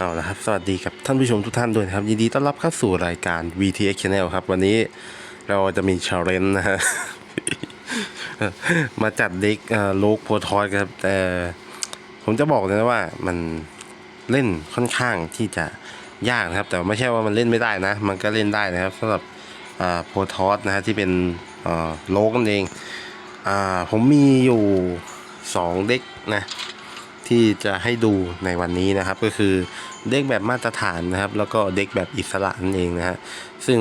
เอาละครับสวัสดีกับท่านผู้ชมทุกท่านด้วยนะครับ ยินดีต้อนรับเข้าสู่รายการ VTX Channel ครับ วันนี้เราจะมีชาเลนจ์นะฮะมาจัดเด็กโลกโพทอยครับแต่ผมจะบอกเลยนะว่ามันเล่นค่อนข้างที่จะยากนะครับ แต่ไม่ใช่ว่ามันเล่นไม่ได้นะ มันก็เล่นได้นะครับสำหรับโพทอสนะฮะที่เป็นโลกนั่นเองอผมมีอยู่สองเด็กนะ ที่จะให้ดูในวันนี้นะครับ ก็คือเด็กแบบมาตรฐานนะครับ แล้วก็เด็กแบบอิสระนั่นเองนะฮะซึ่ง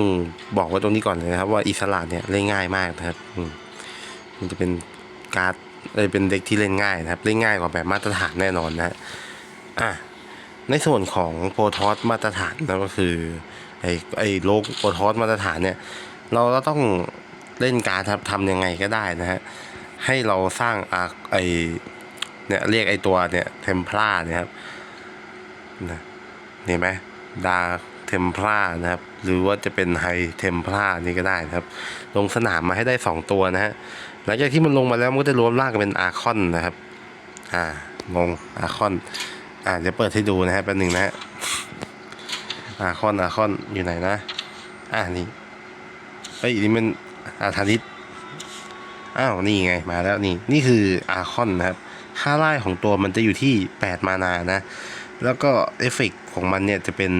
บอกไว้ตรงนี้ก่อนเลยนะครับ ว่าอิสระเนี่ยเล่นง่ายมากนะครับมันจะเป็นการ์ดเลยเป็นเด็กที่เล่นง่ายนะครับ เล่นง่ายกว่าแบบมาตรฐานแน่นอนนะฮะอะในส่วนของโปรทอสมาตรฐานนะก็คือไอ้ไอ้โลกโปรทอสมาตรฐานเนี่ย เราก็ต้องเล่นการดทำยังไงก็ได้นะฮะให้เราสร้างอาไอ เนี่ยเรียกไอตัวเนี่ยเทมเพลาเนี่ยครับนะเห็นไหมดาเทมเพลานะครับ หรือว่าจะเป็นไฮเทมเพลานี่ก็ได้นะครับ ลงสนามมาให้ได้สองตัวนะฮะหลังจากที่มันลงมาแล้วมันก็จะรวมร่างกันเป็นอาคอนนะครับ อ่างงอาคอน อ่าเดี๋ยวเปิดให้ดูนะฮะแป๊บหนึ่งนะฮะอาคอนอาคอนอยู่ไหนนะ อ่านี่เอ้นี่มันอาธานิตอ้าวนี่ไงมาแล้วนี่นี่คืออาคอนนะครับ ค่าไล่ของตัวมันจะอยู่ที่ 8 มานานะ แล้วก็เอฟเฟกต์ของมันเนี่ยจะเป็น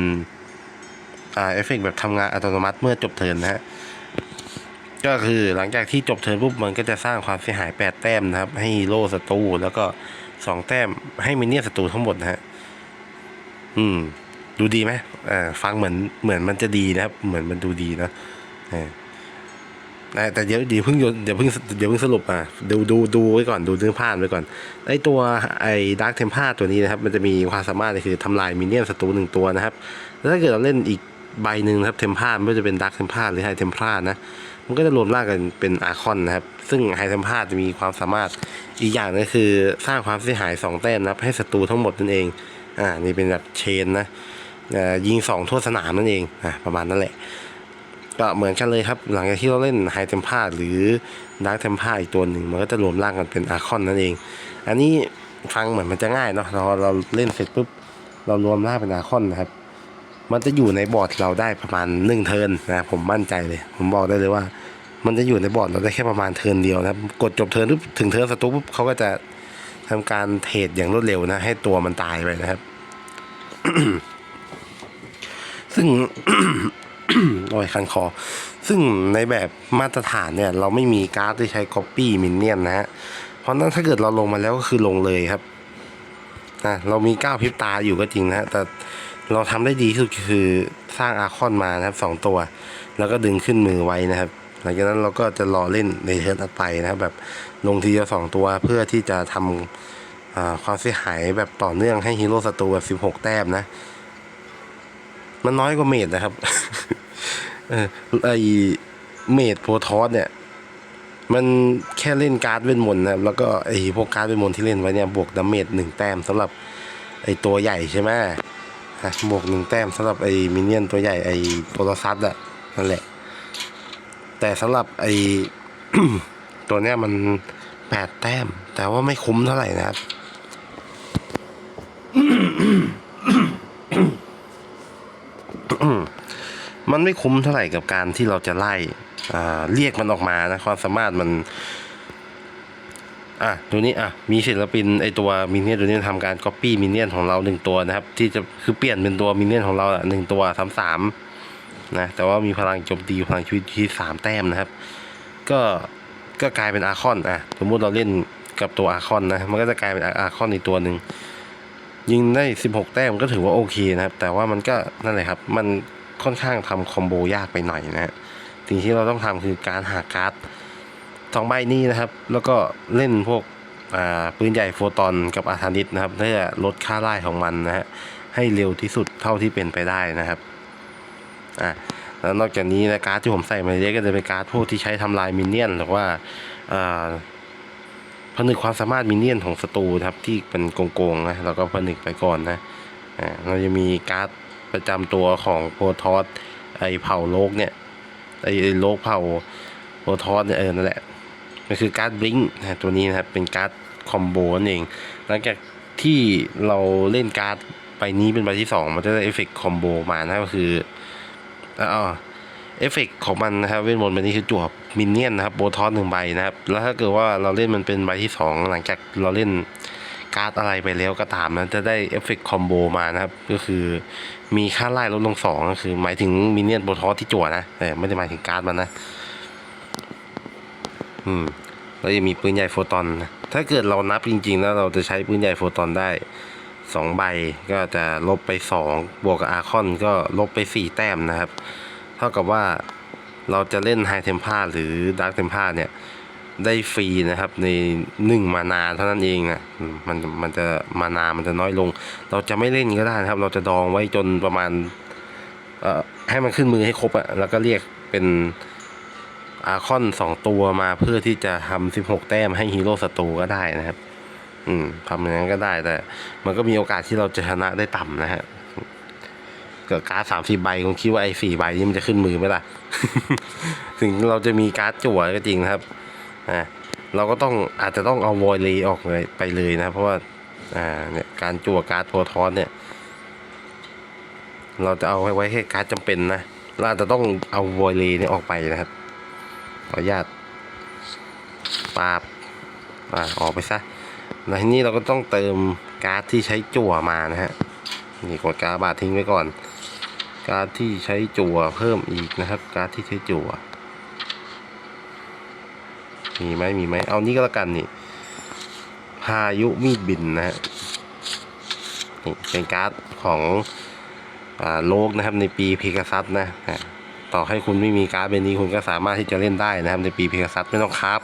อ่าเอฟเฟกต์แบบทำงานอัตโนมัติเมื่อจบเทินนะฮะก็คือหลังจากที่จบเทิร์นปุ๊บมันก็จะสร้างความเสียหาย 8 แต้มนะครับ ให้ฮีโร่ศัตรูแล้วก็ 2 แต้มให้มินเนี่ยศัตรูทั้งหมดนะฮะอืม ดูดีไหมอ่าฟังเหมือนเหมือนมันจะดีนะครับ เหมือนมันดูดีนะเออ แต่แต่เดี๋ยวเดี๋ยวเพิ่งเดี๋ยวเพิ่งเดี๋ยวเพิ่งสรุปอะดูดูดูไว้ก่อนดูเนื้อผ้าไว้ก่อนไอตัวไอดาร์กเทม p าตัวนี้นะครับ มันจะมีความสามารถคือทำลายมินเนี่ยนศัตรูหนึ่งตัวนะครับแล้วถ้าเกิดเราเล่นอีกใบหนึ่งครับเทม p าไม่ว่าจะเป็นดาร์กเทม p าหรือไฮเทม p านะมันก็จะรวมร่างกันเป็นอาคอนนะครับ ซึ่งไฮเทม p าจะมีความสามารถอีกอย่างนึงคือสร้างความเสียหายสองแต้มนะครับให้ศัตรูทั้งหมดนั่นเองอ่านี่เป็นแบบเชนนะอ่ายิงสองทั่วสนามนั่นเองอ่าประมาณนั้นแหละ ก็เหมือนกันเลยครับ หลังจากที่เราเล่นไฮเทม p าหรือดาร์กเทม p าอีกตัวหนึ่งมันก็จะรวมร่างกันเป็นอาคอนนั่นเอง อันนี้ฟังเหมือนมันจะง่ายเนาะเราเราเล่นเสร็จปุ๊บเรารวมร่างเป็นอาคอนนะครับ มันจะอยู่ในบอร์ดเราได้ประมาณหนึ่งเทิร์นนะผมมั่นใจเลย ผมบอกได้เลยว่า มันจะอยู่ในบอร์ดเราได้แค่ประมาณเทิร์นเดียวนะครับกดจบเทิร์นปุ๊บถึงเทิร์นศัตรูปุ๊บเขาก็จะทำการเทรดอย่างรวดเร็วนะ ให้ตัวมันตายไปนะครับ ซึ่ง โอ้ยคันคอ ซึ่งในแบบมาตรฐานเนี่ย เราไม่มีการ์ดที่ใช้ Copy Minion นะฮะ เพราะนั้นถ้าเกิดเราลงมาแล้วก็คือลงเลยครับนะเรามีก้าวพิบตาอยู่ก็จริงนะแต่เราทำได้ดีที่สุดคือสร้างอาคอนมานะครับสองตัว แล้วก็ดึงขึ้นมือไว้นะครับ หลังจากนั้นเราก็จะรอเล่นในเทิร์นถัดไปนะครับแบบลงทีเดียวสองตัวเพื่อที่จะทำความเสียหายแบบต่อเนื่องให้ฮีโร่ศัตรูแบบสิบหกแต้มนะ มันน้อยกว่าเมดนะครับเออไอเมดโพทอสเนี่ย มันแค่เล่นการ์ดเวทมนต์นะครับ แล้วก็ไอพวกการ์ดเวทมนต์ที่เล่นไว้เนี่ยบวกดาเมจหนึ่งแต้มสำหรับไอตัวใหญ่ใช่ไหมบวกหนึ่งแต้มสำหรับไอมินเนี่ยนตัวใหญ่ไอโพลซัสอะนั่นแหละ แต่สำหรับไอตัวเนี้ยมันแปดแต้ม แต่ว่าไม่คุ้มเท่าไหร่นะครับ มันไม่คุ้มเท่าไหร่กับการที่เราจะไล่เรียกมันออกมานะความสามารถมันอะตัวนี้อะมีศิลปินไอตัวมินเนี่ยนตัวนี้ทำการก๊อปปี้มินเนี่ยนของเราหนึ่งตัวนะครับ ที่จะคือเปลี่ยนเป็นตัวมินเนี่ยนของเราหนึ่งตัวสามสามนะแต่ว่ามีพลังโจมตีพลังชีวิตที่สามแต้มนะครับ ก็ก็กลายเป็นอาคอนอะสมมุติเราเล่นกับตัวอาคอนนะมันก็จะกลายเป็นอาคอนอีกตัวหนึ่ง ยิงได้ 16 แต้มก็ถือว่าโอเคนะครับ แต่ว่ามันก็นั่นแหละครับ มันค่อนข้างทำคอมโบยากไปหน่อยนะฮะสิ่งที่เราต้องทำคือการหาการ์ดสองใบนี้นะครับ แล้วก็เล่นพวกปืนใหญ่โฟตอนกับอาธานิตนะครับเพื่อลดค่าไล่ของมันนะฮะให้เร็วที่สุดเท่าที่เป็นไปได้นะครับอ่าแล้วนอกจากนี้นะการ์ดที่ผมใส่มาเยอะก็จะเป็นการ์ดพวกที่ใช้ทำลายมินเนี่ยนหรือว่าอ่า ผนึกความสามารถมินเนี่ยนของศัตรูครับ ที่เป็นโกงๆนะแล้วก็ผนึกไปก่อนนะอ่าเราจะมีการ์ดประจำตัวของโพทอสไอเผ่าโลกเนี่ยไอโลกเผ่าโพทอสเนี่ยเออนั่นแหละมันคือการ์ดบลิงนะตัวนี้นะครับเป็นการ์ดคอมโบนั่นเองหลังจากที่เราเล่นการ์ดใบนี้เป็นใบที่สองมันจะได้เอฟเฟกต์คอมโบมานะก็คืออ๋อ เอฟเฟกต์ของมันนะครับเวทมนต์ใบนี้คือจั่วมินเนี่ยนนะครับโบทอสหนึ่งใบนะครับ แล้วถ้าเกิดว่าเราเล่นมันเป็นใบที่สองหลังจากเราเล่นการ์ดอะไรไปแล้วก็ตามนะจะได้เอฟเฟกต์คอมโบมานะครับ ก็คือมีค่าไล่ลดลงสองก็คือ หมายถึงมินเนี่ยนโบทอสที่จั่วนะแต่ไม่ได้หมายถึงการ์ดมันนะ อืมเราจะมีปืนใหญ่โฟตอนนะถ้าเกิดเรานับจริงๆ แล้วเราจะใช้ปืนใหญ่โฟตอนได้สองใบก็จะลบไปสองบวกกับอาร์คอนก็ลบไปสี่แต้มนะครับ เท่ากับว่าเราจะเล่นไฮเทม p าหรือดาร์ t เทม p าเนี่ยได้ฟรีนะครับในหนึ่งมานาเท่านั้นเองนะมมันมันจะมานามันจะน้อยลง เราจะไม่เล่นก็ได้นะครับ เราจะดองไว้จนประมาณเอ่อให้มันขึ้นมือให้ครบอะแล้วก็เรียกเป็นอาคอนสองตัวมาเพื่อที่จะทำสิบหกแต้มให้ฮีโร่ศัตรูก็ได้นะครับ อืมทำอย่างนั้นก็ได้แต่ มันก็มีโอกาสที่เราจะชนะได้ต่ำนะฮะ เกิดการ์ดสามสี่ใบคุณคิดว่าไอ้สี่ใบนี้มันจะขึ้นมือไหมล่ะ ถึงเราจะมีการ์ดจั่วก็จริงนะครับอ่าเราก็ต้องอาจจะต้องเอาวอยเลออกเลยไปเลยนะ เพราะว่าอ่าเนี่ยการจั่วการ์ดโพทอนเนี่ย เราจะเอาไว้ไว้แค่การ์ดจำเป็นนะเราอาจจะต้องเอาวอยเลเนี่ยออกไปนะครับขออนุญาตปาบอ่าออกไปซะแล้วทีนี้เราก็ต้องเติมการ์ดที่ใช้จั่วมานะฮะนี่กดการ์ดบาททิ้งไว้ก่อน การที่ใช้จั่วเพิ่มอีกนะครับ การที่ใช้จั่วมีไหมมีไหมเอานี้ก็แล้วกันนี่พายุมีดบินนะฮะนี่เป็นการ์ดของอโลกนะครับในปีเพกาซัสนะฮะต่อให้คุณไม่มีการ์ดใบนี้คุณก็สามารถที่จะเล่นได้นะครับ ในปีเพกาซัสไม่ต้องคราฟ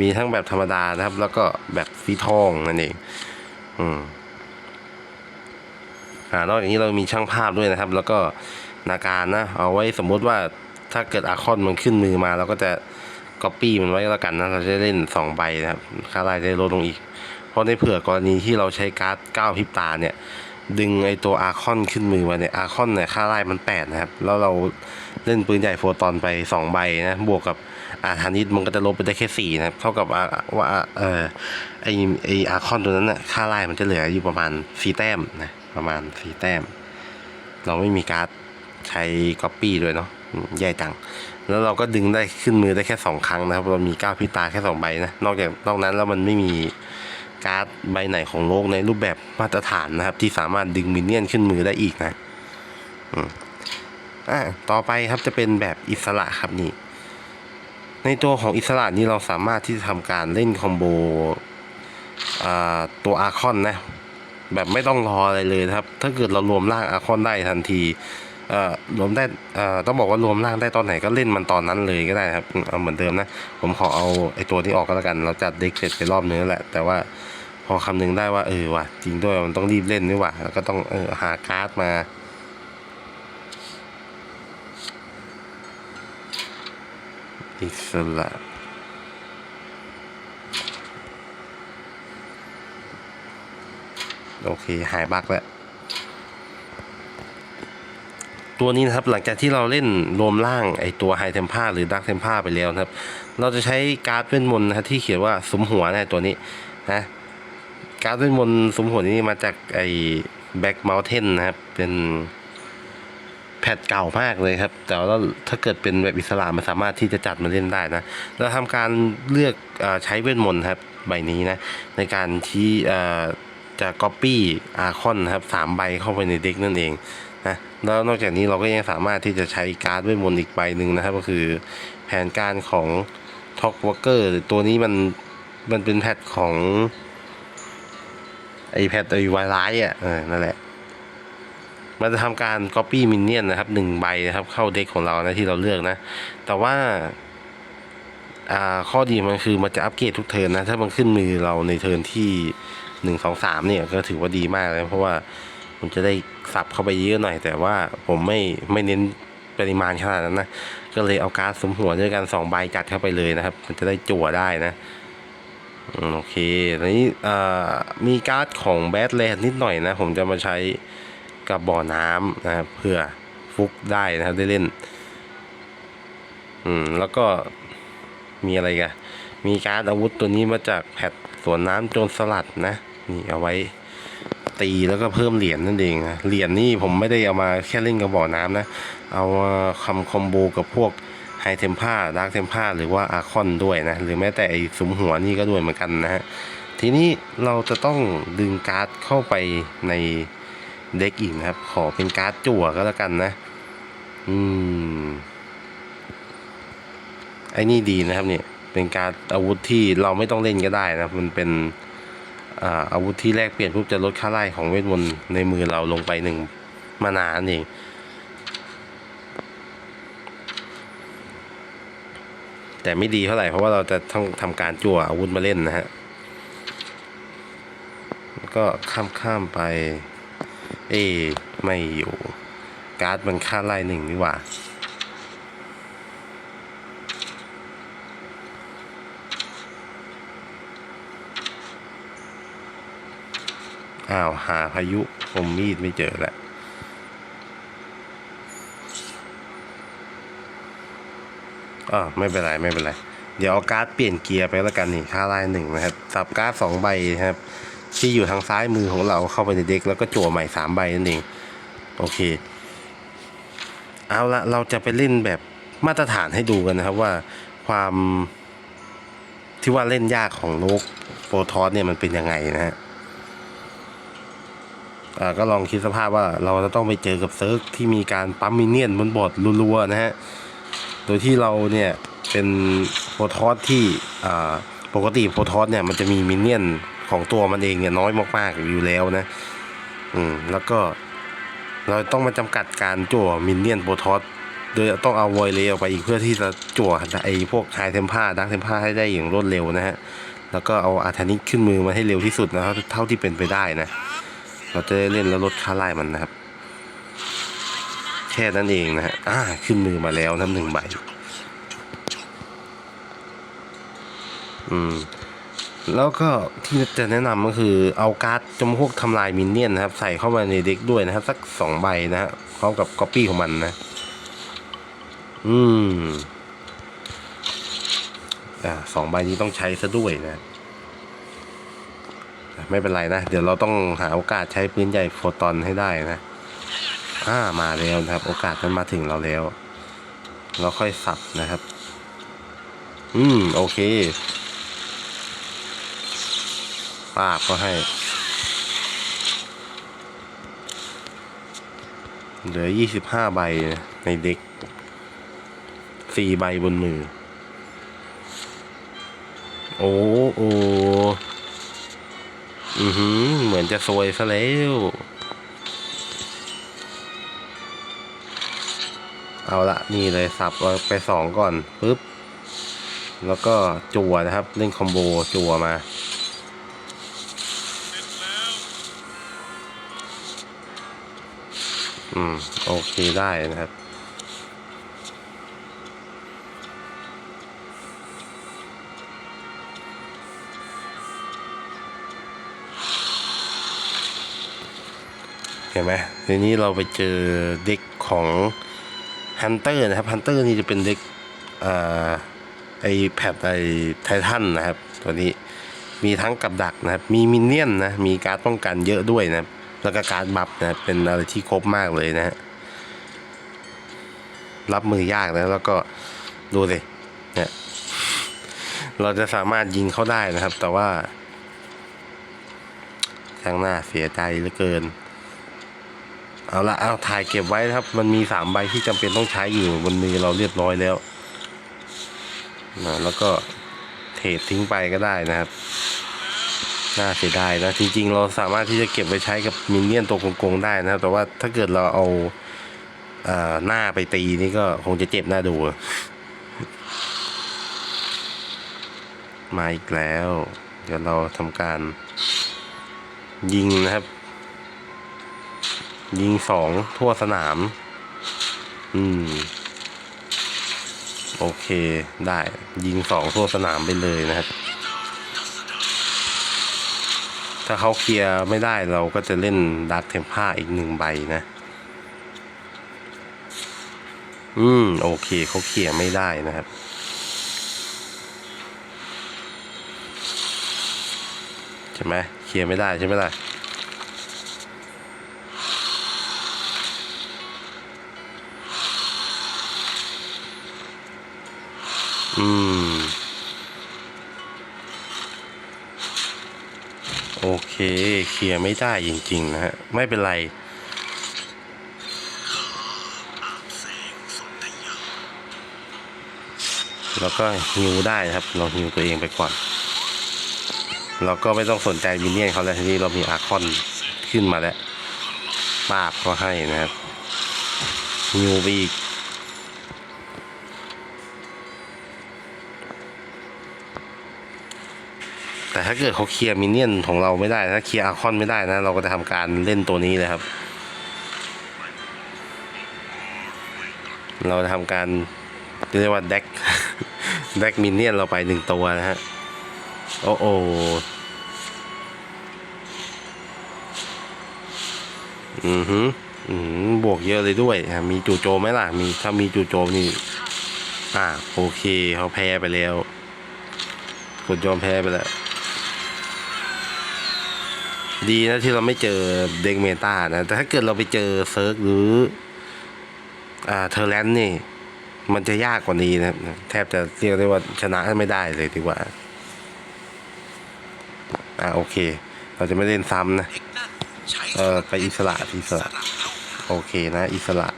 มีทั้งแบบธรรมดานะครับ แล้วก็แบบสีทองนั่นเองอืม อ่านอกจากนี้เรามีช่างภาพด้วยนะครับ แล้วก็นาการนะ เอาไว้สมมุติว่าถ้าเกิดอาคอนมันขึ้นมือมาเราก็จะก๊อปปี้มันไว้แล้วกันนะ เราจะเล่นสองใบนะครับค่าไล่จะลดลงอีก เพราะในเผื่อกรณีที่เราใช้การ์ดก้าวพริบตาเนี่ย ดึงไอตัวอาคอนขึ้นมือมาเนี่ยอาคอนเนี่ยค่าไล่มันแปดนะครับ แล้วเราเล่นปืนใหญ่โฟตอนไปสองใบนะ บวกกับอาธานิดมันก็จะลบไปได้แค่สี่นะครับ เท่ากับว่าเออไอไออาคอนตัวนั้นน่ะค่าไล่มันจะเหลืออยู่ประมาณสี่แต้มนะ ประมาณสี่แต้ม เราไม่มีการ์ดใช้ก๊อปปี้ด้วยเนาะแย่จัง แล้วเราก็ดึงได้ขึ้นมือได้แค่สองครั้งนะครับ เรามีก้าวพิตาแค่สองใบนะ นอกจากนอกนั้นแล้วมันไม่มีการ์ดใบไหนของโลกในรูปแบบมาตรฐานนะครับ ที่สามารถดึงมินเนี่ยนขึ้นมือได้อีกนะอืมอ่าต่อไปครับจะเป็นแบบอิสระครับนี่ ในตัวของอิสระนี้เราสามารถที่จะทำการเล่นคอมโบตัวอาคอนนะ แบบไม่ต้องรออะไรเลยนะครับ ถ้าเกิดเรารวมร่างอาคอนได้ทันทีเอ่อรวมได้เอ่อต้องบอกว่ารวมร่างได้ตอนไหนก็เล่นมันตอนนั้นเลยก็ได้ครับเอาเหมือนเดิมนะ ผมขอเอาไอ้ตัวที่ออกก็แล้วกัน เราจัดเด็กเสร็จไปรอบนึงแล้วแหละ แต่ว่าพอคำนึงได้ว่าเออว่ะจริงด้วยมันต้องรีบเล่นนี่ว่ะแล้วก็ต้องเออหาการ์ดมาอิสระ โอเคหายบักแล้ว ตัวนี้นะครับหลังจากที่เราเล่นรวมร่างไอตัวไฮเทม p าหรือดักเทม p าไปแล้วนะครับ เราจะใช้การ์ดเวทมนต์นะที่เขียนว่าสมหัวนะตัวนี้นะการ์ดเวทมนต์สมหัวนี้มาจากไอแบ็กเมลเทนนะครับ เป็นแพทเก่ามากเลยครับ แต่ว่าถ้าเกิดเป็นแบบอิสระมันสามารถที่จะจัดมาเล่นได้นะเราทำการเลือกอใช้เวทมนต์ครับใบนี้นะ ในการที่ จะก๊อปปี้อาคอนนะครับสามใบเข้าไปในเด็กนั่นเองนะแล้วนอกจากนี้เราก็ยังสามารถที่จะใช้การ์ดเวทมนต์อีกใบหนึ่งนะครับ ก็คือแผนการของท็อกวอ k เกอร์ตัวนี้มันมันเป็นแพทของไอแพทไอไวไลท์อะนั่นแหละ มันจะทำการ Copy Minion นะครับหนึ่งใบนะครับ เข้าเด็กของเรานะที่เราเลือกนะ แต่ว่าอ่าข้อดีมันคือมันจะอัปเกรดทุกเทิร์นนะ ถ้ามันขึ้นมือเราในเทิร์นที่ หนึ่งสองสามเนี่ยก็ถือว่าดีมากเลยเพราะว่ามันจะได้สับเข้าไปเยอะหน่อย แต่ว่าผมไม่ไม่เน้นปริมาณขนาดนั้นนะก็เลยเอาการ์ดสมหัวด้วยกันสองใบจัดเข้าไปเลยนะครับ มันจะได้จั่วได้นะโอเคตอนนี้มีการ์ดของแบทแลนด์นิดหน่อยนะ ผมจะมาใช้กับบ่อน้ำนะครับเพื่อฟุกได้นะครับได้เล่น อืม แล้วก็มีอะไรกันมีการ์ดอาวุธตัวนี้มาจากแพทสวนน้ำโจรสลัดนะ นี่เอาไว้ตีแล้วก็เพิ่มเหรียญนั่นเองนะเหรียญนี่ผมไม่ได้เอามาแค่เล่นกับบ่อน้ำนะ เอามาคำคอมโบกับพวกไฮเทม p าดาร์กเทม p าหรือว่าอาคอนด้วยนะ หรือแม้แต่ไอสุมหัวนี่ก็ด้วยเหมือนกันนะฮะ ทีนี้เราจะต้องดึงการ์ดเข้าไปในเด็กอีกนะครับ ขอเป็นการ์ดจั่วก็แล้วกันนะ อืม ไอ้นี่ดีนะครับเนี่ย เป็นการอาวุธที่เราไม่ต้องเล่นก็ได้นะ มันเป็น อาอาวุธที่แลกเปลี่ยนปุ๊บจะลดค่าไล่ของเวทมนต์ในมือเราลงไปหนึ่งมานานั่นเองแต่ไม่ดีเท่าไหร่เพราะว่าเราจะต้องทำการจั่วอาวุธมาเล่นนะฮะก็ข้ามข้ามไป เอ ไม่อยู่ การ์ดมันค่าไล่หนึ่งนี่หว่า อ้าวหาพายุคมมีดไม่เจอแล้วอ๋อไม่เป็นไรไม่เป็นไร เดี๋ยวเอาการ์ดเปลี่ยนเกียร์ไปแล้วกันนี่ค่าไล่หนึ่งนะครับสับการ์ดสองใบนะครับ ที่อยู่ทางซ้ายมือของเราเข้าไปในเด็กแล้วก็จั่วใหม่สามใบนั่นเอง โอเค เอาละเราจะไปเล่นแบบมาตรฐานให้ดูกันนะครับว่าความที่ว่าเล่นยากของโลกโปรทอสเนี่ยมันเป็นยังไงนะฮะ ก็ลองคิดสภาพว่าเราจะต้องไปเจอกับเซิร์ฟที่มีการปั๊มมินเนี่ยนบนบอร์ดรัวๆนะฮะ โดยที่เราเนี่ยเป็นโปรทอสที่ปกติโปรทอสเนี่ยมันจะมีมินเนี่ยนของตัวมันเองเนี่ยน้อยมากๆอยู่แล้วนะ อืมแล้วก็เราต้องมาจำกัดการจั่วมินเนี่ยนโปรทอสโดยต้องเอาไวเลออกไปอีกเพื่อที่จะจั่วไอ้พวกไฮเทมพาดักเทมพาให้ได้อย่างรวดเร็วนะฮะ แล้วก็เอาอาธานิกขึ้นมือมาให้เร็วที่สุดนะครับเท่าที่เป็นไปได้นะ เราจะได้เล่นแล้วลดค่าไล่มันนะครับ แค่นั้นเองนะฮะอ่าขึ้นมือมาแล้วน้ำหนึ่งใบอืมแล้วก็ที่จะแนะนำก็คือเอาการ์ดจำพวกทำลายมินเนี่ยนนะครับ ใส่เข้ามาในเด็กด้วยนะครับ สักสองใบนะฮะพร้อมกับก๊อปปี้ของมันนะ อืมอ่าสองใบนี้ต้องใช้ซะด้วยนะ ไม่เป็นไรนะ เดี๋ยวเราต้องหาโอกาสใช้ปืนใหญ่โฟตอนให้ได้นะอ่ามาแล้วนะครับ โอกาสมันมาถึงเราแล้ว เราค่อยสับนะครับ อืม โอเคป้าบก็ให้ เหลือยี่สิบห้าใบในเด็กสี่ใบบนมือ โอ้โอ อือหือ เหมือนจะซวยซะแล้ว เอาละนี่เลยสับไปสองก่อนปึ๊บ แล้วก็จั่วนะครับ เล่นคอมโบจั่วมาอืม โอเคได้นะครับ เห็นไหมทีนี้เราไปเจอเด็กของฮันเตอร์นะครับฮันเตอร์นี่จะเป็นเด็กอ่าไอแพดไอไททันนะครับ ตัวนี้มีทั้งกับดักนะครับ มีมินเนี่ยนนะ มีการดป้องกันเยอะด้วยนะครับ แล้วก็การดบัฟนะเป็นอะไรที่ครบมากเลยนะฮะรับมือยากนะแล้วก็ดูสิเนี่ยเราจะสามารถยิงเขาได้นะครับ แต่ว่าช่างหน้าเสียใจเหลือเกิน เอาละเอาถ่ายเก็บไว้ครับ มันมีสามใบที่จำเป็นต้องใช้อยู่บนมือเราเรียบร้อยแล้วนะแล้วก็เทรดทิ้งไปก็ได้นะครับ น่าเสียดายนะ จริง ๆ เราสามารถที่จะเก็บไปใช้กับมินเนี่ยนตัวโกงๆได้นะครับ แต่ว่าถ้าเกิดเราเอาเอ่อหน้าไปตีนี่ก็คงจะเจ็บหน้าดู มาอีกแล้ว เดี๋ยวเราทำการยิงนะครับ ยิงสองทั่วสนาม อืม โอเคได้ ยิงสองทั่วสนามไปเลยนะครับ ถ้าเขาเคลียร์ไม่ได้เราก็จะเล่นดักเทมผ้าอีกหนึ่งใบนะ อืม โอเคเขาเคลียร์ไม่ได้นะครับใช่ไหมเคลียร์ไม่ได้ใช่ไหมล่ะ อืม โอเค เคลียร์ไม่ได้จริง ๆ นะฮะ ไม่เป็นไร แล้วก็ฮิวได้นะครับ เราฮิวตัวเองไปก่อน เราก็ไม่ต้องสนใจมินเนี่ยนเขาแล้วทีนี้เรามีอาคอนขึ้นมาแล้วปาบก็ให้นะครับฮิวไปอีก แต่ถ้าเกิดเขาเคลียร์มินเนี่ยนของเราไม่ได้ถ้าเคลียร์อาคอนไม่ได้นะ เราก็จะทำการเล่นตัวนี้เลยครับ เราจะทำการเรียกว่าแดกแดกมินเนี่ยนเราไปหนึ่งตัวนะฮะ โอ้โออือหืออือบวกเยอะเลยด้วย มีจู่โจมไหมล่ะ มีถ้ามีจู่โจมนี่ อ่า โอเค เขาแพ้ไปแล้วกดยอมแพ้ไปแล้ว ดีนะที่เราไม่เจอเด็กเมตานะ แต่ถ้าเกิดเราไปเจอเซิร์กหรืออ่าเทอร์แลนนี่ มันจะยากกว่านี้นะแทบจะเรียกได้ว่าชนะไม่ได้เลยดีกว่า อ่าโอเค เราจะไม่เล่นซ้ำนะ เออไปอิสระอิสระ โอเคนะ อิสระ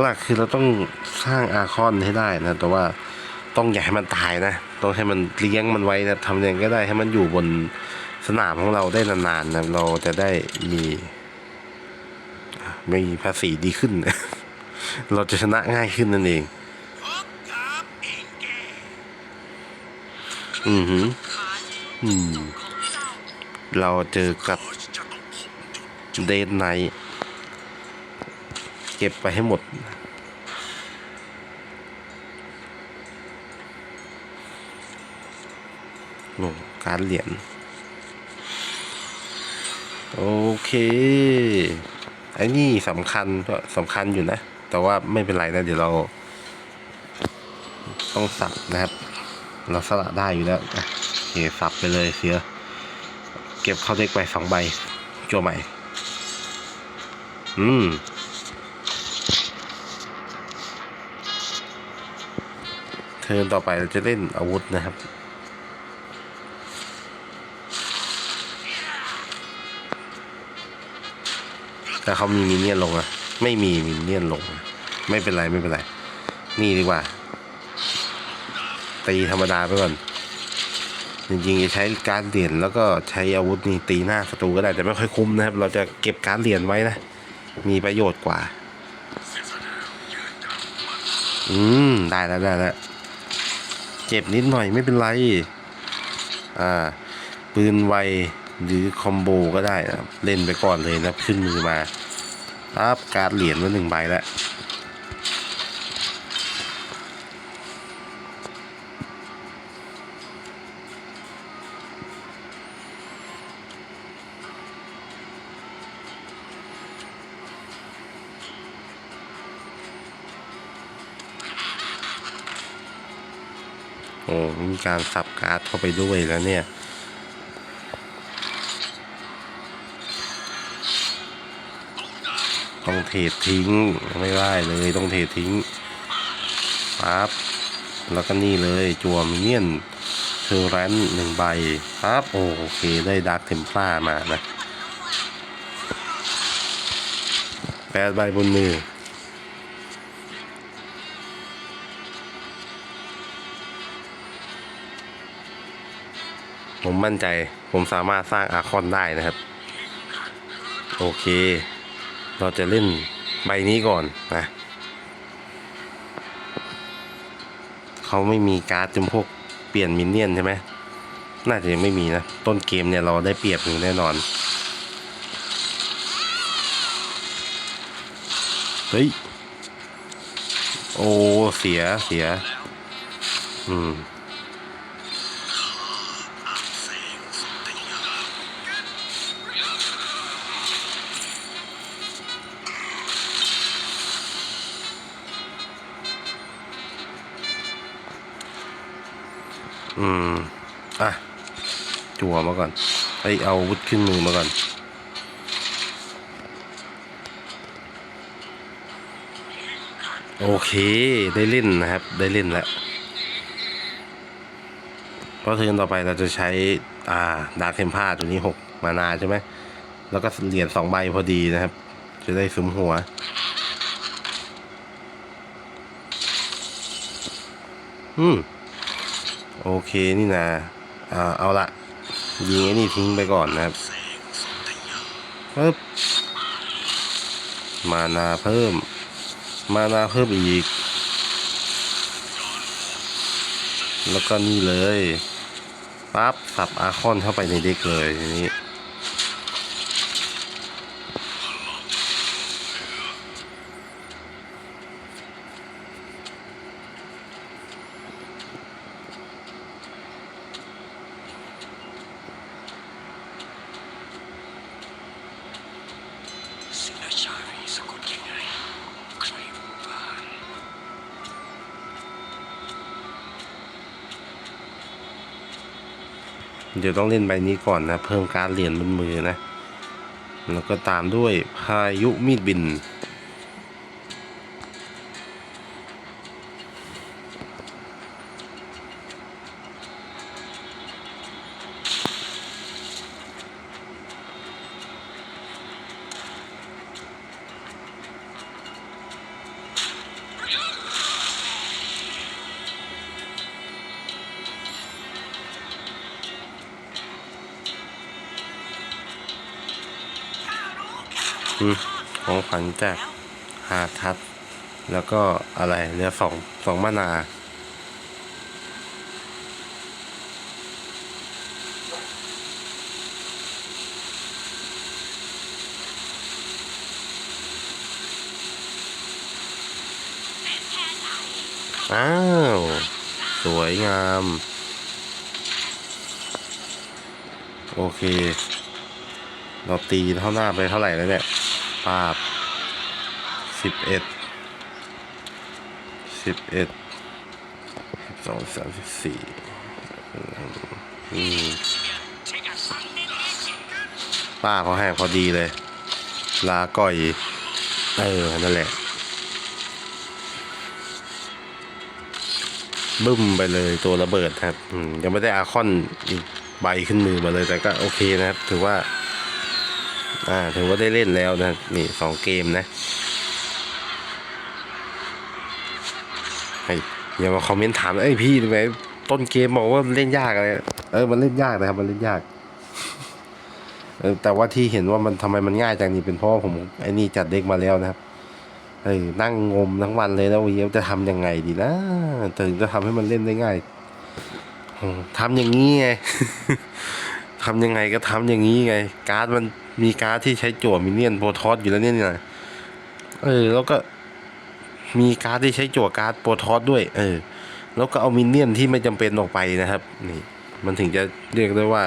หลักคือเราต้องสร้างอาคอนให้ได้นะ แต่ว่า ต้องอย่าให้มันตายนะ ต้องให้มันเลี้ยงมันไว้นะทำยังไงก็ได้ให้มันอยู่บนสนามของเราได้นานๆนะเราจะได้มีมีภาษีดีขึ้น เราจะชนะง่ายขึ้นนั่นเอง อือหืออืม เราเจอกับเดนไนท์เก็บไปให้หมด โอ้การเหรียญโอเค ไอ้นี่สำคัญก็สำคัญอยู่นะ แต่ว่าไม่เป็นไรนะ เดี๋ยวเรา ต้องสับนะครับ เราสละได้อยู่แล้วอะโอเคสับไปเลยเสีย เก็บเข้าเด็กไปสองใบจัวใหม่ อืมเทิร์นต่อไปเราจะเล่นอาวุธนะครับ แต่เขามีมินเนี่ยนลงอะไม่มีมินเนี่ยนลง ไม่เป็นไรไม่เป็นไร นี่ดีกว่า ตีธรรมดาไปก่อน จริงๆจะใช้การเหรียญแล้วก็ใช้อาวุธนี่ตีหน้าศัตรูก็ได้แต่ไม่ค่อยคุ้มนะครับ เราจะเก็บการเหรียญไว้นะ มีประโยชน์กว่า อืม ได้แล้วได้แล้วเจ็บนิดหน่อยไม่เป็นไร อ่า ปืนไว หรือคอมโบก็ได้นะเล่นไปก่อนเลยนะขึ้นมือมาปั๊บการดเหรียญมาหนึ่งใบแล้วโอ้มีการสับการ์ดเข้าไปด้วยแล้วเนี่ย ต้องเททิ้งไม่ได้เลยต้องเททิ้งปั๊บแล้วก็นี่เลยจัวมิเนียนเทอร์แรนหนึ่งใบปั๊บโอเคได้ดักเทมพลามานะแปดใบบนมือผมมั่นใจผมสามารถสร้างอาคอนได้นะครับ โอเค เราจะเล่นใบนี้ก่อนนะเขาไม่มีการ์ดจำพวกเปลี่ยนมินเนี่ยนใช่ไหมน่าจะยังไม่มีนะ ต้นเกมเนี่ยเราได้เปรียบอยู่แน่นอน เฮ้ย โอ้ เสียเสีย อืม อืม อะ จั่วมาก่อนไอเอาวุธขึ้นมือมาก่อนโอเค ได้เล่นนะครับ ได้เล่นแล้วเพราะเทินต่อไปเราจะใช้ อ่าดาร์คเทมพาตัวนี้หกมานาใช่ไหม แล้วก็เหรียญสองใบพอดีนะครับ จะได้สุมหัว อืม โอเคนี่นะอ่าเอาละยิงไอ้นี่ทิ้งไปก่อนนะครับปึ๊บมานาเพิ่ม มานาเพิ่มอีก แล้วก็นี่เลยปั๊บสับอาคอนเข้าไปในเด็กเลยทีนี้ ศิลชารีสะกดยังไง ใครรู้บ้าง เดี๋ยวต้องเล่นใบนี้ก่อนนะ เพิ่มการเหรียญบนมือนะ แล้วก็ตามด้วยพายุมีดบิน ขวัญจากหาทัศแล้วก็อะไรเหลือสองสองมานาอ้าว สวยงาม โอเค เราตีเท่าหน้าไปเท่าไหร่แล้วเนี่ยปาบ สิบเอ็ดสิบเอ็ดสองสามสิบสี่ป้าเขาให้พอดีเลย ลาก่อย เออ นั่นแหละ บึ้มไปเลยตัวระเบิดครับ ยังไม่ได้อาคอนอีกใบขึ้นมือมาเลยแต่ก็โอเคนะครับ ถือว่า อ่า ถือว่าได้เล่นแล้วนะ นี่สองเกมนะ เฮ้ยอย่ามาคอมเมนต์ถามเอ้ยพี่ทำไมต้นเกมบอกว่าเล่นยากอะไรเออมันเล่นยากนะครับมันเล่นยากเออแต่ว่าที่เห็นว่ามันทำไมมันง่ายจังนี่เป็นเพราะว่าผมไอ้นี่จัดเด็กมาแล้วนะครับเฮ้ยนั่งงมทั้งวันเลยแล้ววีจะทำยังไงดีนะถึงจะทำให้มันเล่นได้ง่ายโอ้ทำอย่างนี้ไงทำยังไงก็ทำอย่างนี้ไง การ์ดมันมีการ์ดที่ใช้จั่วมินเนี่ยนโปรทอสอยู่แล้วเนี่ยนะเออแล้วก็ มีการ์ดที่ใช้จั่วการ์ดโปรทอสด้วย เออ แล้วก็เอามินเนี่ยนที่ไม่จำเป็นออกไปนะครับ นี่ มันถึงจะเรียกได้ว่า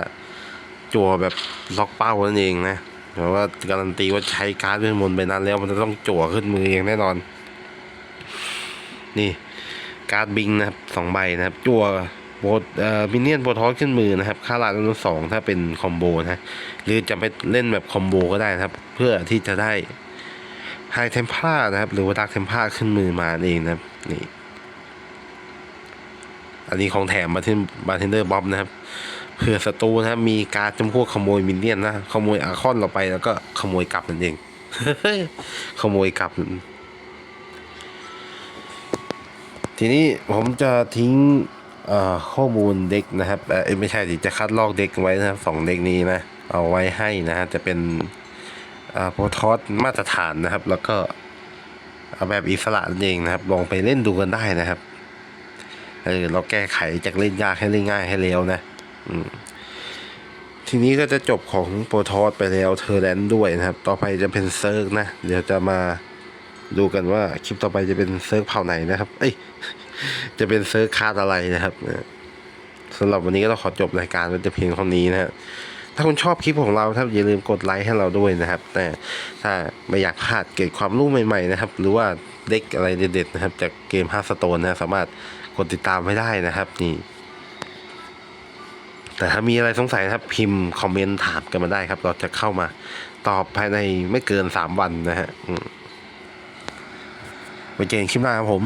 จั่วแบบล็อกเป้านั่นเองนะแต่ว่าการันตีว่าใช้การ์ดเวทมนไปนั้นแล้วมันจะต้องจั่วขึ้นมือเองแน่นอน นี่การ์ดบิงนะครับสองใบนะครับ จั่วโบดเอ่อมินเนี่ยนโบทอสขึ้นมือนะครับ ค่าราดอนุสองถ้าเป็นคอมโบนะ หรือจะไปเล่นแบบคอมโบก็ได้นะครับ เพื่อที่จะได้ ไฮเทม p านะครับ หรือว่าดักเทม p าขึ้นมือมาเองนะครับนี่อันนี้ของแถมมาที่บาร์เทนเดอร์บ๊อบนะครับเผื่อศัตรูนะครับมีการจำพวกขโมยมินเนี่ยนนะขโมยอาคอนเราไปแล้วก็ขโมยกลับนั่นเองขโมยกลับ ทีนี้ผมจะทิ้งข้อมูลเด็กนะครับเออไม่ใช่ดิจะคัดลอกเด็กไว้นะครับสองเด็กนี้นะ เอาไว้ให้นะฮะจะเป็น โปรทอสมาตรฐานนะครับ แล้วก็เอาแบบอิสระนั่นเองนะครับ ลองไปเล่นดูกันได้นะครับเออเราแก้ไขจากเล่นยากให้เล่นง่ายให้เร็วนะอืมทีนี้ก็จะจบของโปรทอสไปแล้วเทอร์แลนด์ด้วยนะครับ ต่อไปจะเป็นเซิร์กนะ เดี๋ยวจะมาดูกันว่าคลิปต่อไปจะเป็นเซิร์กเผ่าไหนนะครับ เอ้ย จะเป็นเซิร์ฟคาดอะไรนะครับสำหรับวันนี้ก็ต้องขอจบรายการไว้แต่เพียงเท่านี้นะฮะ ถ้าคุณชอบคลิปของเราครับอย่าลืมกดไลค์ให้เราด้วยนะครับ แต่ถ้าไม่อยากพลาดเกิดความรู้ใหม่ๆนะครับ หรือว่าเด็กอะไรเด็ดๆนะครับ จากเกมฮาร์สโตนนะสามารถกดติดตามไว้ได้นะครับนี่แต่ถ้ามีอะไรสงสัยนะครับพิมพ์คอมเมนต์ถามกันมาได้ครับ เราจะเข้ามาตอบภายในไม่เกินสามวันนะฮะไว้เจอกันคลิปหน้าครับผม,